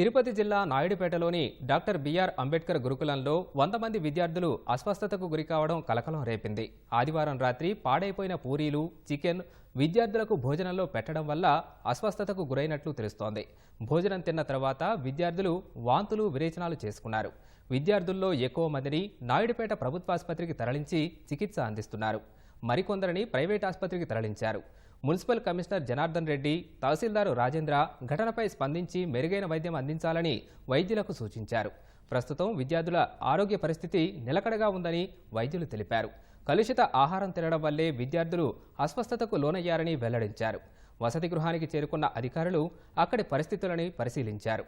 తిరుపతి జిల్లా నాయుడుపేటలోని doctor BR Ambedkar గురుకులంలో వంద మంది విద్యార్థులు అస్వస్థతకు గురికావడం కలకలం రేపింది. ఆదివారం రాత్రి పాడైపోయిన పూరీలు చికెన్ విద్యార్థులకు భోజనంలో పెట్టడం వల్ల అస్వస్థతకు గురైనట్లు తెలుస్తోంది. భోజనం తిన్న తర్వాత విద్యార్థులు వాంతులు విరేచనాలు చేసుకున్నారు. విద్యార్థుల్లో ఎక్కువ మందిని నాయుడుపేట ప్రభుత్వాసుపత్రికి తరలించి చికిత్స అందిస్తున్నారు. మరికొందరిని ప్రైవేట్ ఆసుపత్రికి తరలించారు. మున్సిపల్ కమిషనర్ జనార్దన్ రెడ్డి తహసీల్దారు రాజేంద్ర ఘటనపై స్పందించి మెరుగైన వైద్యం అందించాలని వైద్యులకు సూచించారు. ప్రస్తుతం విద్యార్థుల ఆరోగ్య పరిస్థితి నిలకడగా ఉందని వైద్యులు తెలిపారు. కలుషిత ఆహారం తినడం వల్లే విద్యార్థులు అస్వస్థతకు లోనయ్యారని వెల్లడించారు. వసతి గృహానికి చేరుకున్న అధికారులు అక్కడి పరిస్థితులని పరిశీలించారు.